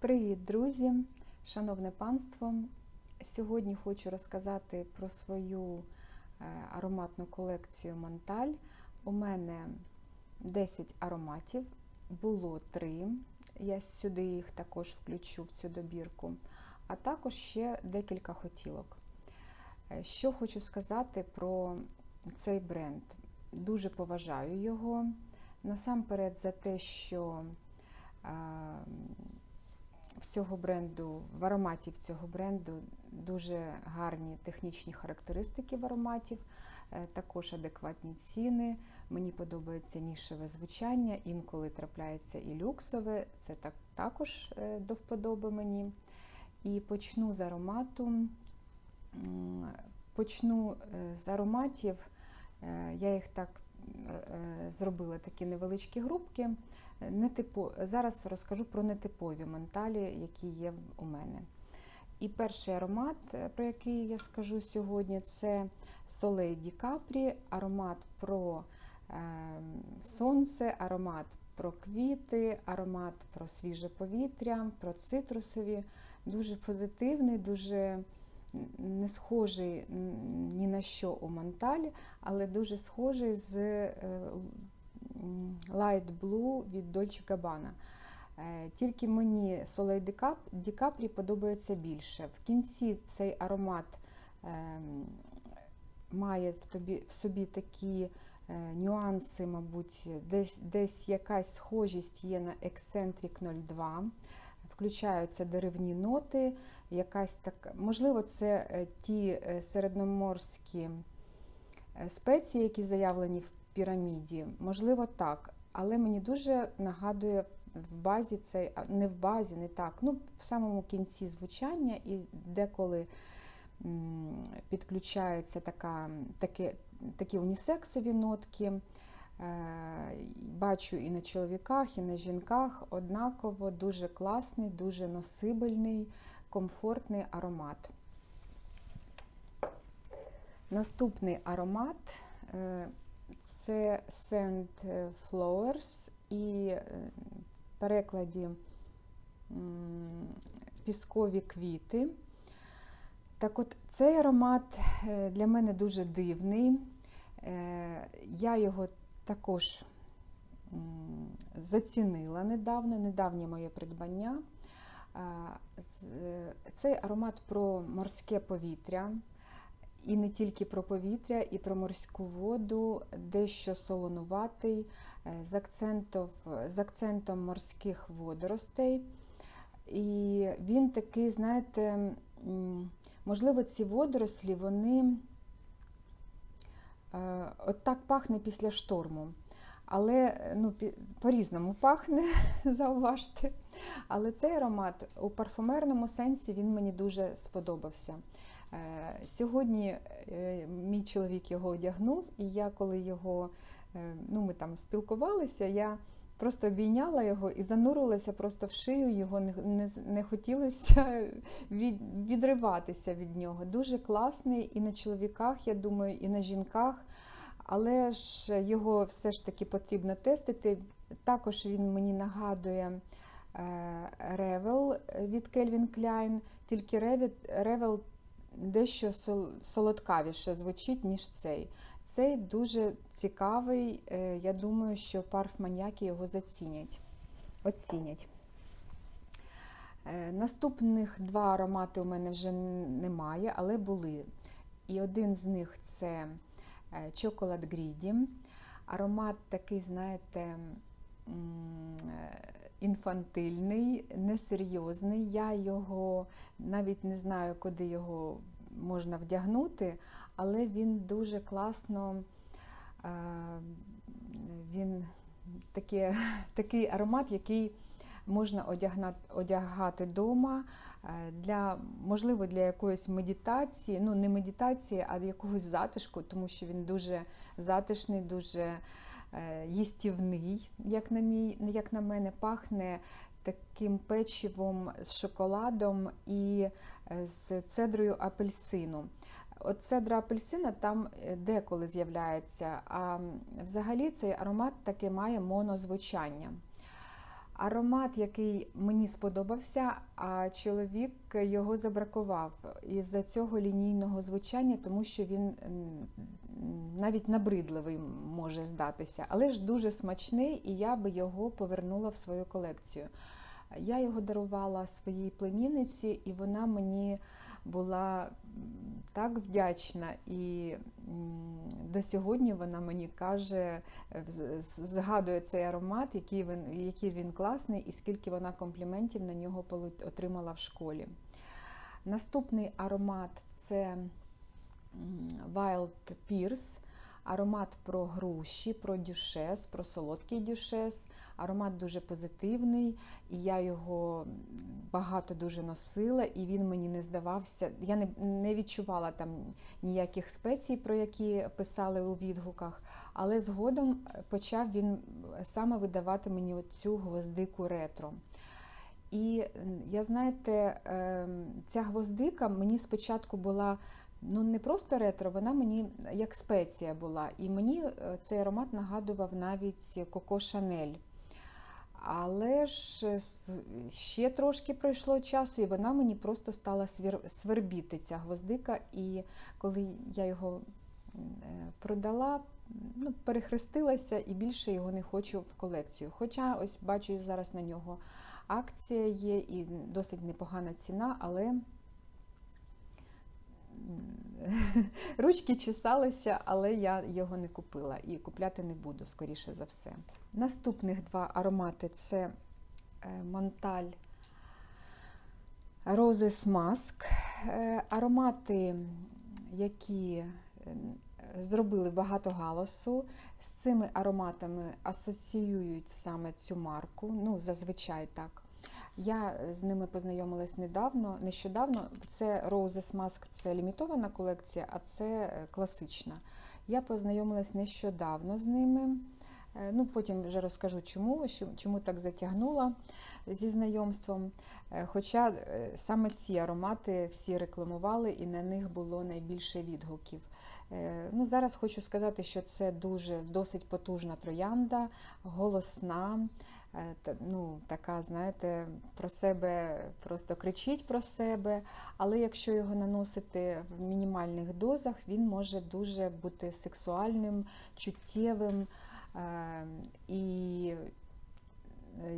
Привіт, друзі! Шановне панство! Сьогодні хочу розказати про свою е, ароматну колекцію Монталь. У мене 10 ароматів, було 3. Я сюди їх також включу в цю добірку, а також ще декілька хотілок. Е, Що хочу сказати про цей бренд. Дуже поважаю його. Насамперед за те, що е, цього бренду, в ароматів цього бренду дуже гарні технічні характеристики в ароматів, е, також адекватні ціни. Мені подобається нішеве звучання, інколи трапляється і люксове, це так, також е, до вподоби мені. І почну з аромату. Почну е, з ароматів. Я їх так зробила такі невеличкі групки. Нетипо... Зараз розкажу про нетипові менталі, які є у мене. І перший аромат, е, про який я скажу сьогодні, це Soleil Di Capri, аромат про е, сонце, аромат про квіти, аромат про свіже повітря, про цитрусові. Дуже позитивний, дуже не схожий ні на що у Монталі, але дуже схожий з е, Light Blue від Dolce Gabbana. Е, Тільки мені Di Cap- Capri подобається більше. В кінці цей аромат ем, має в, тобі, в собі такі е, нюанси, мабуть, десь, десь якась схожість є на Eccentric 02. Включаються деревні ноти, якась така, можливо, це е, ті е, середноморські е, спеції, які заявлені в піраміді. Можливо, так. Але мені дуже нагадує в базі цей, не в базі, не так. Ну, в самому кінці звучання і деколи підключаються така, такі, такі унісексові нотки. Е, Бачу і на чоловіках, і на жінках однаково дуже класний, дуже носибельний, комфортний аромат. Наступний аромат е, це Scent Flowers і е, в перекладі піскові квіти. Так от цей аромат для мене дуже дивний. Я його також зацінила недавно, недавнє моє придбання. А, Цей аромат про морське повітря, і не тільки про повітря, і про морську воду, дещо солонуватий, е, з акцентом, з акцентом морських водоростей. І він такий, знаєте, можливо, ці водорослі, вони е, от так пахне після шторму. Але е, ну, по-різному пахне, зауважте. Але цей аромат у парфумерному сенсі він мені дуже сподобався. Е, Сьогодні е, мій чоловік його одягнув, і я, коли його, е, ну, ми там спілкувалися, я просто обійняла його і занурилася просто в шию, його не, не, не хотілося від, відриватися від нього. Дуже класний і на чоловіках, я думаю, і на жінках. Але ж його все ж таки потрібно тестити. Також він мені нагадує Ревел від Calvin Klein, тільки Ревел дещо сол- солодкавіше звучить, ніж цей. Цей дуже цікавий. е, Я думаю, що парфманіяки його зацінять. Оцінять. Е, Наступних два аромати у мене вже немає, але були. І один з них це е, Chocolate Greedy. Аромат такий, знаєте, інфантильний, несерйозний. Я його навіть не знаю, куди його можна вдягнути, але він дуже класно. е, Він таке, такий аромат, який можна одягати вдома, для, можливо, для якоїсь медитації, ну не медитації, а якогось затишку, тому що він дуже затишний, дуже е, їстівний, як на, мій, як на мене, пахне таким печивом з шоколадом і е, з цедрою апельсину. От цедра апельсина там е, деколи з'являється, а взагалі цей аромат таки має монозвучання. Аромат, який мені сподобався, а чоловік його забракував із-за цього лінійного звучання, тому що він навіть набридливий може здатися, але ж дуже смачний, і я би його повернула в свою колекцію. Я його дарувала своїй племінниці, і вона мені була так вдячна. І до сьогодні вона мені каже, е, згадує цей аромат, який він, який він класний, і скільки вона компліментів на нього отримала в школі. Наступний аромат це Wild Pierce. Аромат про груші, про дюшес, про солодкий дюшес. Аромат дуже позитивний, і я його багато дуже носила, і він мені не здавався. Я не, не відчувала там ніяких спецій, про які писали у відгуках, але згодом почав він саме видавати мені цю гвоздику ретро. І я знаєте, ем, ця гвоздика мені спочатку була ну не просто ретро, вона мені як спеція була. І мені е, цей аромат нагадував навіть Коко Шанель. Але ж е, ще трошки пройшло часу, і вона мені просто стала свербіти, ця гвоздика. І коли я його е, продала, ну, перехрестилася і більше його не хочу в колекцію. Хоча ось бачу зараз на нього акція є і досить непогана ціна, але ручки чесалися, але я його не купила і купляти не буду, скоріше за все. Наступних два аромати це е, Монталь Roses Mask. Е, Аромати, які е, зробили багато галасу. З цими ароматами асоціюють саме цю марку. Ну, зазвичай так. Я з ними познайомилась недавно, нещодавно. Це Roses Mask це лімітована колекція, а це е, класична. Я познайомилась нещодавно з ними. Е, Ну, потім вже розкажу, чому, чому так затягнула зі знайомством. Е, Хоча е, саме ці аромати всі рекламували і на них було найбільше відгуків. Е, Ну, зараз хочу сказати, що це дуже досить потужна троянда, голосна, е, ну, така, знаєте, про себе просто кричить про себе. Але якщо його наносити в мінімальних дозах, він може дуже бути сексуальним, чуттєвим. Е, І е,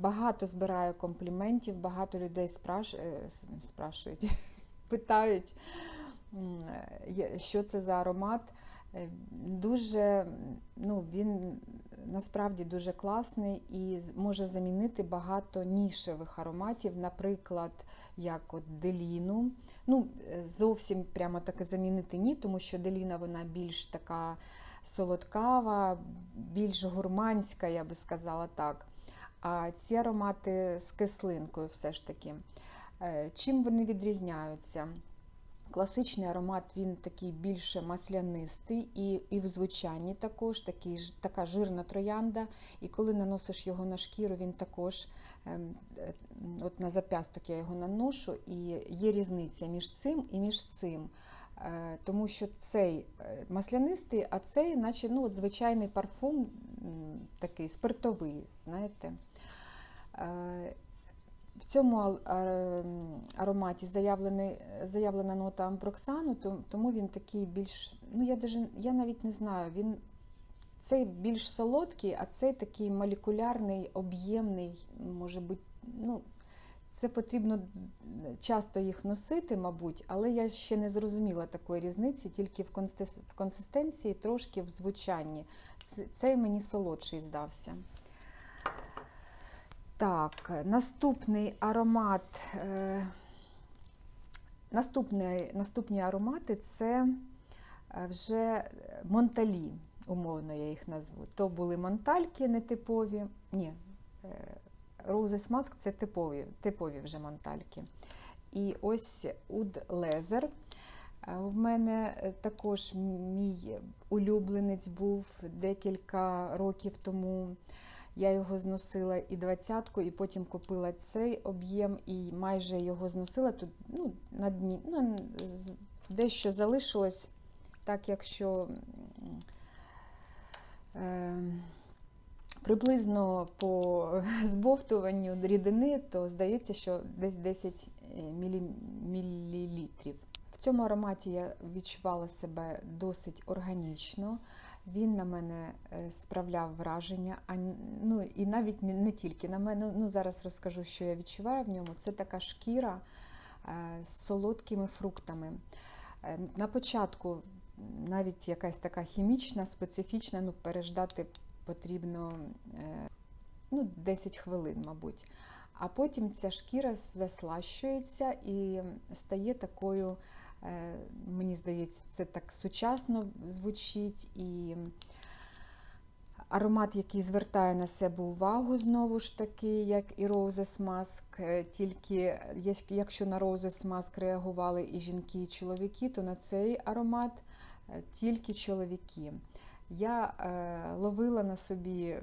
багато збираю компліментів, багато людей спраш... е, спрашують, питають, е, що це за аромат. Е, Дуже, ну, він насправді дуже класний і може замінити багато нішевих ароматів, наприклад, як от Деліну. Ну, е, зовсім прямо таки замінити ні, тому що Деліна вона більш така солодкава, більш гурманська, я би сказала так. А ці аромати з кислинкою все ж таки. Е, Чим вони відрізняються? Класичний аромат він такий більше маслянистий, і, і в звучанні також такий, така жирна троянда. І коли наносиш його на шкіру, він також ем, е, от на зап'ясток я його наношу, і є різниця між цим і між цим. Е, Тому що цей е, маслянистий, а цей, наче ну, от звичайний парфум, такий спиртовий, знаєте. В цьому ароматі заявлена нота ампроксану, тому він такий більш, ну я даже, я навіть не знаю, він цей більш солодкий, а цей такий молекулярний, об'ємний, може бути, ну, це потрібно часто їх носити, мабуть, але я ще не зрозуміла такої різниці, тільки в консистенції, трошки в звучанні. Цей мені солодший здався. Так, наступний аромат. Е, наступний, наступні аромати це е, вже монталі, умовно я їх назву. То були монтальки нетипові. Ні, е, Roses Mask це типові, типові вже монтальки. І ось Уд Лезер. В мене е, також мій улюбленець був декілька років тому. Я його зносила і двадцятку, і потім купила цей об'єм, і майже його зносила тут ну, на дні. Ну, дещо залишилось, так якщо е, Приблизно по збовтуванню рідини, то здається, що десь 10 мілі- мілілітрів. В цьому ароматі я відчувала себе досить органічно. Він на мене е, справляв враження, а ну і навіть не, не тільки на мене. Ну зараз розкажу, що я відчуваю в ньому. Це така шкіра е, з солодкими фруктами. Е, На початку навіть якась така хімічна, специфічна, ну переждати потрібно ну, 10 хвилин, мабуть. А потім ця шкіра заслащується і стає такою, мені здається, це так сучасно звучить і аромат, який звертає на себе увагу, знову ж таки, як і Roses Mask. Е, Тільки якщо на Roses Mask реагували і жінки, і чоловіки, то на цей аромат е, тільки чоловіки. Я е, ловила на собі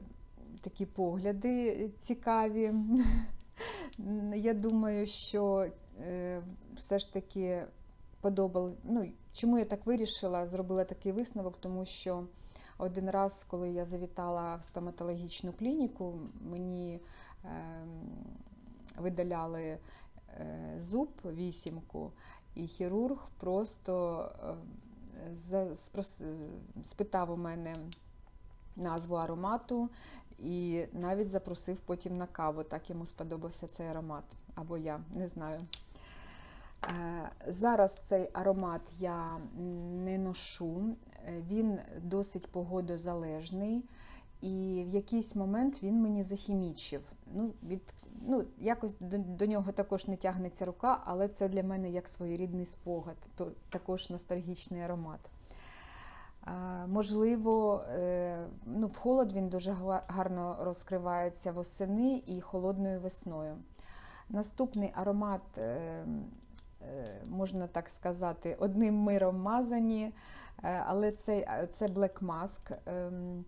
такі погляди цікаві. Я думаю, що е, все ж таки подобало. Ну, чому я так вирішила, зробила такий висновок, тому що один раз, коли я завітала в стоматологічну клініку, мені е, видаляли е, зуб вісімку, і хірург просто е, за- спрос- спитав у мене назву аромату і навіть запросив потім на каву. Так йому сподобався цей аромат. Або я не знаю. Е, Зараз цей аромат я не ношу, Е, він досить погодозалежний, і в якийсь момент він мені захімічив. Ну, від, ну, якось до, до нього також не тягнеться рука, але це для мене як своєрідний спогад, то також ностальгічний аромат. Можливо, е, ну, в холод він дуже гарно розкривається восени і холодною весною. Наступний аромат, е, е, можна так сказати, одним миром мазані, е, але це, це Black Mask. ем,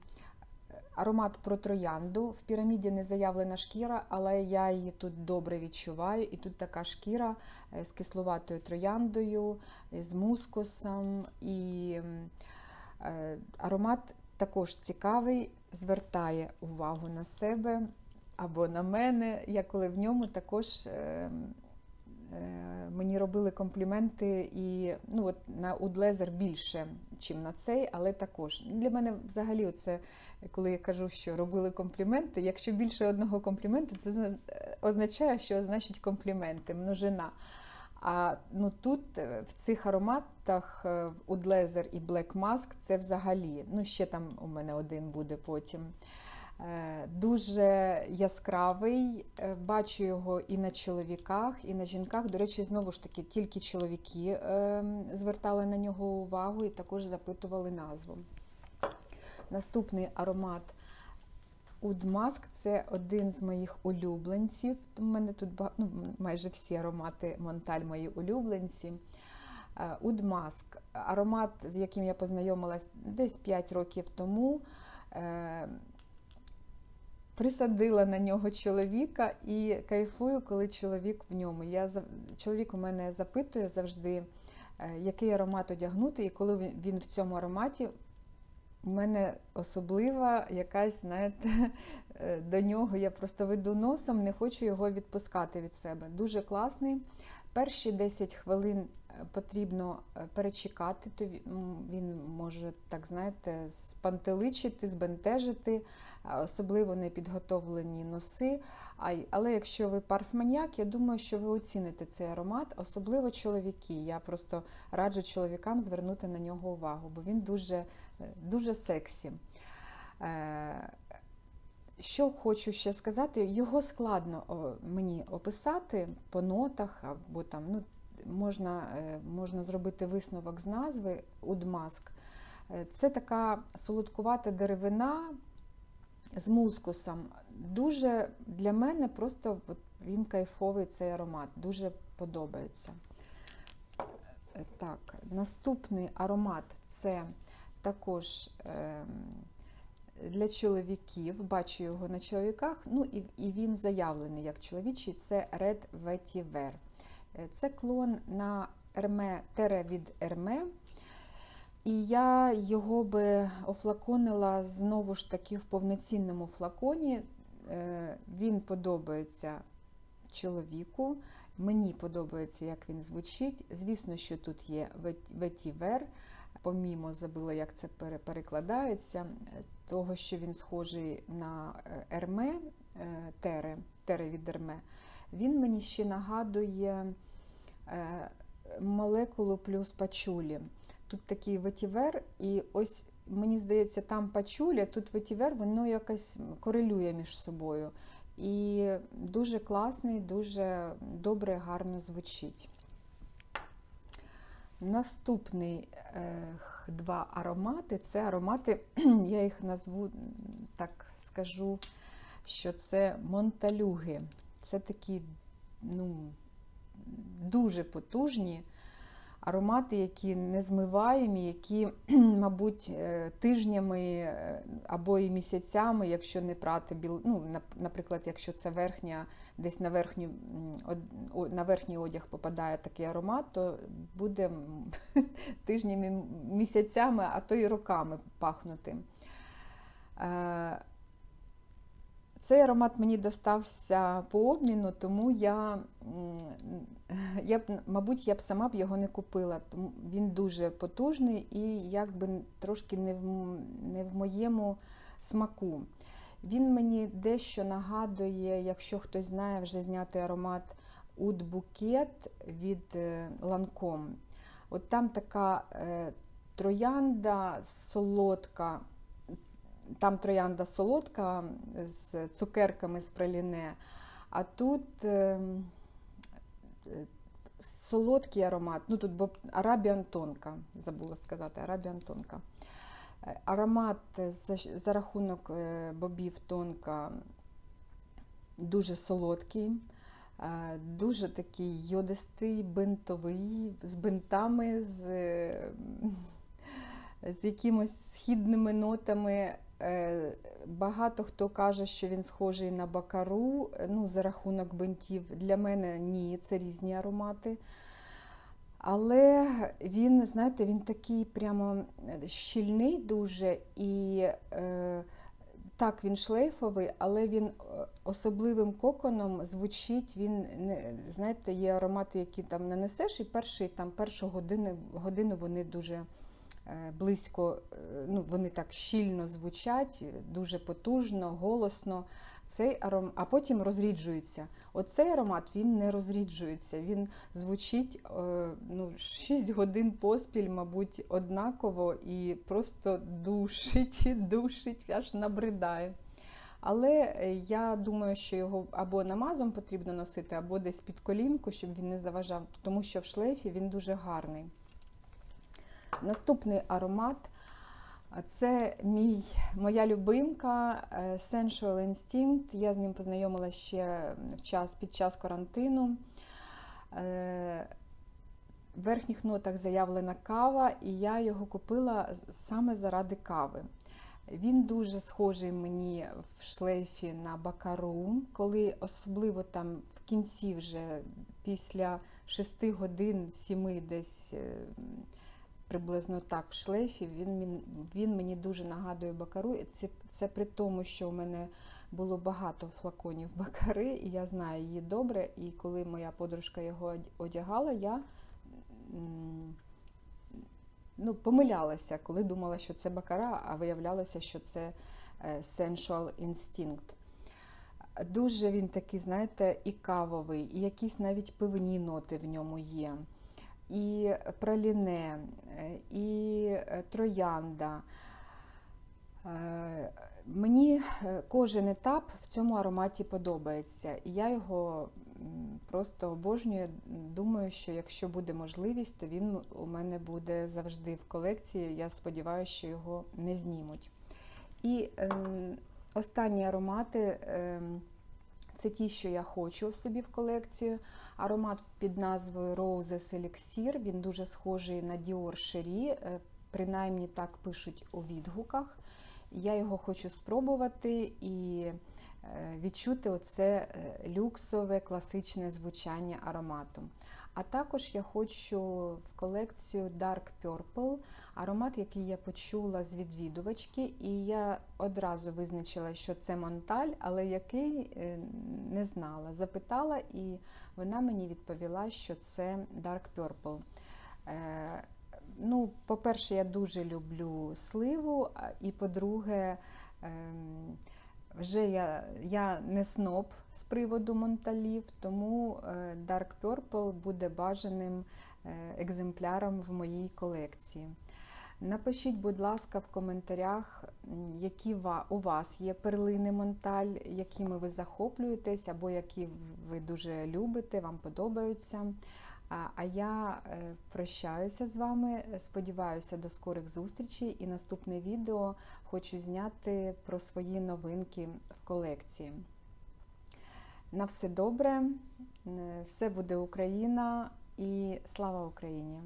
Аромат про троянду. В піраміді не заявлена шкіра, але я її тут добре відчуваю. І тут така шкіра е, з кисловатою трояндою, е, з мускусом. І е, аромат також цікавий, звертає увагу на себе або на мене. Я коли в ньому також е, е, мені робили компліменти і ну, от на Удлезер більше, ніж на цей, але також. Для мене взагалі, це, коли я кажу, що робили компліменти, якщо більше одного компліменту, це е, означає, що значить компліменти, множина. А ну тут е, в цих ароматах е, Удлезер і Black Mask це взагалі. Ну, ще там у мене один буде потім. Е, Дуже яскравий, е, бачу його і на чоловіках, і на жінках. До речі, знову ж таки, тільки чоловіки е, звертали на нього увагу і також запитували назву. Наступний аромат Mask – це один з моїх улюбленців. У мене тут ну, майже всі аромати Монталь мої улюбленці. Е, Mask – аромат, з яким я познайомилась десь 5 років тому. Присадила на нього чоловіка і кайфую, коли чоловік в ньому. Я, чоловік у мене запитує завжди, е, який аромат одягнути, і коли він- в цьому ароматі, у мене особлива якась, знаєте, е, до нього я просто веду носом, не хочу його відпускати від себе. Дуже класний. Перші 10 хвилин потрібно е, перечекати, то він може, так знаєте, спантеличити, збентежити, особливо непідготовлені носи. Але якщо ви парфманіак, я думаю, що ви оціните цей аромат, особливо чоловіки. Я просто раджу чоловікам звернути на нього увагу, бо він дуже, е, дуже сексі. Е, Що хочу ще сказати, його складно мені описати по нотах, або там ну, можна, е, можна зробити висновок з назви Удмаск. Це така солодкувата деревина з мускусом. Дуже для мене просто він кайфовий цей аромат, дуже подобається. Е, Так, наступний аромат це також. Е, для чоловіків, бачу його на чоловіках, ну і він заявлений як чоловічий, це Red Vetiver. Е, Це клон на Ерме, Тере від Ерме. І я його би офлаконила знову ж таки в повноцінному флаконі. Е, Він подобається чоловіку. Мені подобається, як він звучить. Звісно, що тут є ветівер. Помімо забула, як це пере- перекладається, е, того, що він схожий на ерме, тере, тере від. Він мені ще нагадує е, молекулу плюс пачулі. Тут такий ветівер, і ось мені здається, там пачуля, тут ветівер, воно якось корелює між собою. І дуже класний, дуже добре, гарно звучить. Наступний е, два аромати це аромати, я їх назву, так скажу, що це монталюги. Це такі ну, дуже потужні аромати, які незмиваємі, які, мабуть, е, тижнями е, або і місяцями, якщо не прати біл... ну, наприклад, якщо це верхня, десь на, верхню, на верхній одяг попадає такий аромат, то буде тижнями, місяцями, а то й роками пахнути. Е, Цей аромат мені достався по обміну, тому я, я б, мабуть, я б сама б його не купила. Тому він дуже потужний і якби трошки не в, не в моєму смаку. Він мені дещо нагадує, якщо хтось знає вже знятий аромат Bouquet від е, Lancome. От там така е, троянда солодка, там троянда солодка з цукерками з праліне, а тут е, е, солодкий аромат. Ну тут арабіан тонка, забула сказати, арабіан тонка. Е, Аромат за, за рахунок е, бобів тонка дуже солодкий, е, дуже такий йодистий, бинтовий, з бинтами, з, е, з якимось східними нотами. Е, Багато хто каже, що він схожий на бакару, е, ну, за рахунок бинтів. Для мене ні, це різні аромати. Але він, знаєте, він такий прямо е, щільний дуже і е, так, він шлейфовий, але він особливим коконом звучить. Він знаєте, є аромати, які там нанесеш, і перший там першу годину, годину вони дуже близько, е, ну вони так щільно звучать, дуже потужно, голосно. Цей аром... А потім розріджується. Оцей аромат він не розріджується. Він звучить е, ну, 6 годин поспіль, мабуть, однаково і просто душить, душить, аж набридає. Але е, я думаю, що його або намазом потрібно носити, або десь під колінку, щоб він не заважав, тому що в шлейфі він дуже гарний. Наступний аромат це мій, моя любимка е, Sensual Instinct. Я з ним познайомилася ще в час, під час карантину. Е, В верхніх нотах заявлена кава, і я його купила саме заради кави. Він дуже схожий мені в шлейфі на бакару, коли особливо там в кінці, вже після 6 годин, 7 десь. Приблизно так в шлейфі. Він, він мені дуже нагадує бакару. Це, це при тому, що у мене було багато флаконів бакари, і я знаю її добре. І коли моя подружка його одягала, я ну, помилялася, коли думала, що це бакара, а виявлялося, що це е, Sensual Instinct. Дуже він такий, знаєте, і кавовий, і якісь навіть пивні ноти в ньому є і праліне, е, і е, троянда. Е, Мені кожен етап в цьому ароматі подобається, і я його просто обожнюю. Думаю, що якщо буде можливість, то він у мене буде завжди в колекції. Я сподіваюся, що його не знімуть. І ем, останні аромати ем, це ті, що я хочу собі в колекцію. Аромат під назвою Roses Elixir. Він дуже схожий на Dior Cherie, е, принаймні так пишуть у відгуках. Я його хочу спробувати, і відчути оце е, люксове класичне звучання аромату. А також я хочу в колекцію Dark Purple, аромат, який я почула з відвідувачки, і я одразу визначила, що це Монталь, але який е, не знала. Запитала, і вона мені відповіла, що це Dark Purple. Е, Ну, по-перше, я дуже люблю сливу, і по-друге, ем, вже я, я не сноб з приводу монталів, тому е, Dark Purple буде бажаним е, екземпляром в моїй колекції. Напишіть, будь ласка, в коментарях, які у вас є перлини Монталь, якими ви захоплюєтесь, або які ви дуже любите, вам подобаються. А- я е, прощаюся з вами. Сподіваюся до скорих зустрічей. І наступне відео хочу зняти про свої новинки в колекції. На все добре, е, все буде Україна і слава Україні!